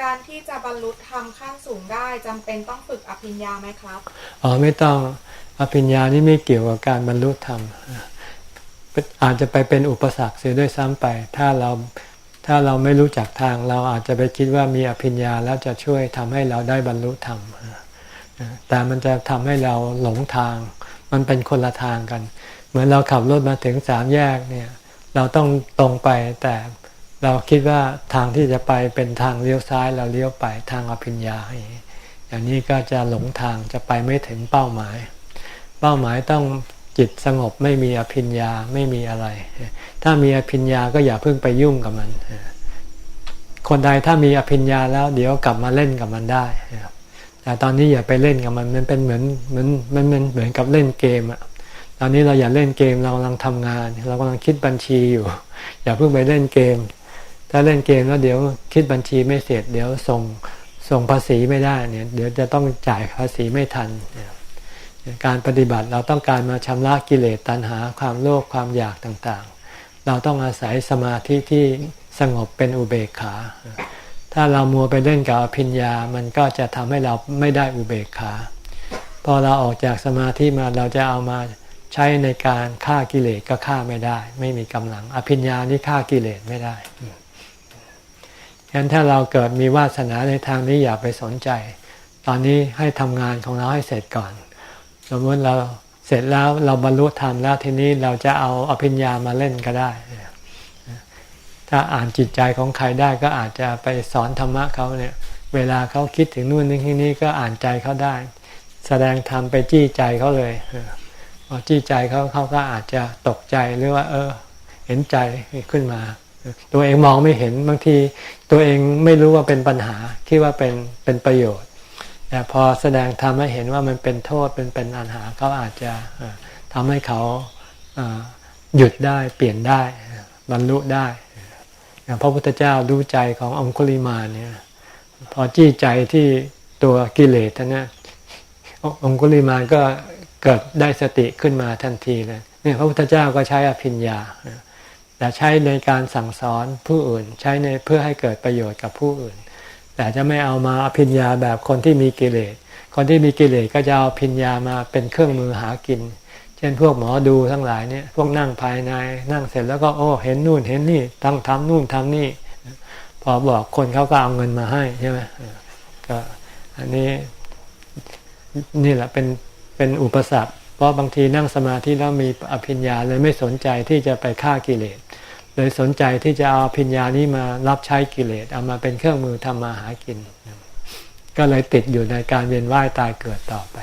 การที่จะบรรลุธรรมขั้นสูงได้จำเป็นต้องฝึกอภิญญาไหมครับอ๋อไม่ต้องอภิญญานี่ไม่เกี่ยวกับการบรรลุธรรมอาจจะไปเป็นอุปสรรคเสียด้วยซ้ำไป ถ้าเราถ้าเราไม่รู้จักทางเราอาจจะไปคิดว่ามีอภิญญาแล้วจะช่วยทำให้เราได้บรรลุธรรมแต่มันจะทำให้เราหลงทาง มันเป็นคนละทางกัน เหมือนเราขับรถมาถึงสามแยกเนี่ย เราต้องตรงไปแต่ เราคิดว่าทางที่จะไปเป็นทางเลี้ยวซ้ายเราเลี้ยวไปทางอภิญญาอย่างนี้อย่างนี้ก็จะหลงทางจะไปไม่ถึงเป้าหมาย เป้าหมายต้องจิตสงบไม่มีอภิญญาไม่มีอะไร ถ้ามีอภิญญาก็อย่าเพิ่งไปยุ่งกับมัน คนใดถ้ามีอภิญญาแล้วเดี๋ยวกลับมาเล่นกับมันได้แต่ตอนนี้อย่าไปเล่นกับมันมันเป็นเหมือนเหมือนมันเป็นเหมือนกับเล่นเกมอะตอนนี้เราอย่าเล่นเกมเรากำลังทำงาน เรากำลังคิดบัญชีอยู่ อย่าเพิ่งไปเล่นเกม ถ้าเล่นเกมแล้วเดี๋ยวคิดบัญชีไม่เสร็จเดี๋ยวส่งส่งภาษีไม่ได้เนี่ยเดี๋ยวจะต้องจ่ายภาษีไม่ทัน การปฏิบัติเราต้องการมาชำระกิเลสตัณหาความโลภความอยากต่างๆ เราต้องอาศัยสมาธิที่สงบเป็นอุเบกขา ถ้าเรามัวไปเล่นกับอภิญญา มันก็จะทำให้เราไม่ได้อุเบกขา พอเราออกจากสมาธิมาเราจะเอามาใช้ในการฆ่ากิเลสก็ฆ่าไม่ได้ ไม่มีกำลัง อภิญญานี่ฆ่ากิเลสไม่ได้ ฉะนั้นถ้าเราเกิดมีวาสนาในทางนี้อย่าไปสนใจ ตอนนี้ให้ทำงานของเราให้เสร็จก่อน สมมติเราเสร็จแล้วเราบรรลุธรรมแล้วทีนี้เราจะเอาอภิญญามาเล่นก็ได้ ถ้าอ่านจิตใจของใครได้ก็อาจจะไปสอนธรรมะเขาเนี่ย เวลาเขาคิดถึงนู่นนึงที่นี้ก็อ่านใจเขาได้ แสดงธรรมไปจี้ใจเขาเลยพอจี้ใจเขาเขาก็อาจจะตกใจหรือว่า เออ เห็นใจขึ้นมา ตัวเองมองไม่เห็นบางที ตัวเองไม่รู้ว่าเป็นปัญหาคิดว่าเป็นเป็นประโยชน์แต่พอแสดงธรรมให้เห็นว่ามันเป็นโทษเป็นเป็นปัญหาเขาอาจจะทำให้เขาหยุดได้เปลี่ยนได้บรรลุได้พระพุทธเจ้าดูใจขององคุลิมาเนี่ยพอจี้ใจที่ตัวกิเลสท่านนะองคุลิมาก็เกิดได้สติขึ้นมาทันทีเลยเนี่ยพระพุทธเจ้าก็ใช้อภิญญา แต่ใช้ในการสั่งสอนผู้อื่น ใช้ในเพื่อให้เกิดประโยชน์กับผู้อื่น แต่จะไม่เอามาอภิญญาแบบคนที่มีกิเลส คนที่มีกิเลสก็จะเอาอภิญญามาเป็นเครื่องมือหากิน เช่นพวกหมอดูทั้งหลายเนี่ยพวกนั่งภายในนั่งเสร็จแล้วก็โอ้เห็นนู่นเห็นนี่ตั้งทำนู่นทำนี่ พอบอกคนเขาก็เอาเงินมาให้ใช่ไหมก็อันนี้นี่แหละเป็นเป็นอุปสรรคเพราะบางทีนั่งสมาธิแล้วมีอภิญญาเลยไม่สนใจที่จะไปฆ่ากิเลส เลยสนใจที่จะเอาพิญญานี้มารับใช้กิเลสเอามาเป็นเครื่องมือทำมาหากิน ก็เลยติดอยู่ในการเวียนว่ายตายเกิดต่อไป